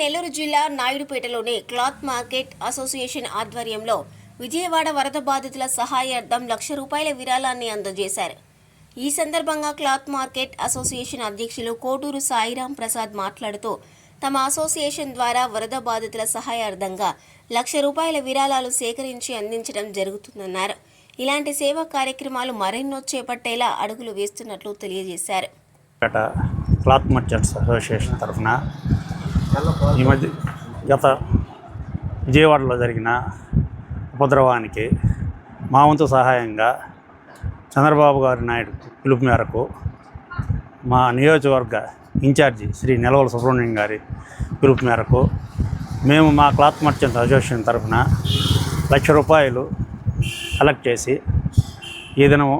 నెల్లూరు జిల్లా నాయుడుపేటలోని cloth market association ఆధ్వర్యంలో విజయవాడ వరద బాధితుల సహాయార్థం లక్ష రూపాయల విరాళాన్ని అందజేశారు. ఈ సందర్భంగా క్లాత్ మార్కెట్ అసోసియేషన్ అధ్యక్షులు కోటూరు సాయిరాం ప్రసాద్ మాట్లాడుతూ తమ అసోసియేషన్ ద్వారా వరద బాధితుల సహాయార్థంగా లక్ష రూపాయల విరాళాలు సేకరించి అందించడం జరుగుతుందన్నారు. ఇలాంటి సేవా కార్యక్రమాలు మరెన్నో చేపట్టేలా అడుగులు వేస్తున్నట్లు తెలియజేశారు. క్లాత్ మర్చెంట్స్ అసోసియేషన్ తరఫున ఈ మధ్య గత విజయవాడలో జరిగిన ఉపద్రవానికి మా వంతు సహాయంగా చంద్రబాబు గారి నాయుడు పిలుపు మేరకు మా నియోజకవర్గ ఇన్ఛార్జి శ్రీ నిలవల సుబ్రహ్మణ్యం గారి పిలుపు మేరకు మేము మా క్లాత్ మర్చెంట్ అసోసియేషన్ తరఫున లక్ష రూపాయలు కలెక్ట్ చేసి ఈ దినము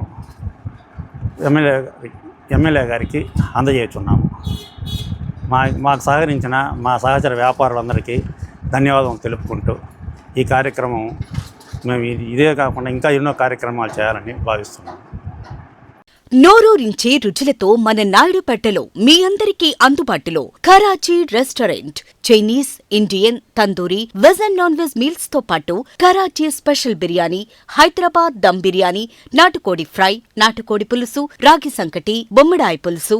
ఎమ్మెల్యే గారి ఎమ్మెల్యే గారికి అందజేస్తున్నాము. మా మాకు సహకరించిన మా సహచర వ్యాపారులందరికీ ధన్యవాదం తెలుపుకుంటూ ఈ కార్యక్రమం మేము ఇదే కాకుండా ఇంకా ఎన్నో కార్యక్రమాలు చేయాలని భావిస్తున్నాం. నోరూరించే రుచులతో మన నాయుడుపేటలో మీ అందరికీ అందుబాటులో Karachi restaurant. Chinese Indian tandoori veg and non veg మీల్స్తో పాటు కరాచీ స్పెషల్ బిర్యానీ హైదరాబాద్ దమ్ బిర్యానీ నాటుకోడి ఫ్రై నాటుకోడి పులుసు రాగి సంకటి బొమ్మడాయి పులుసు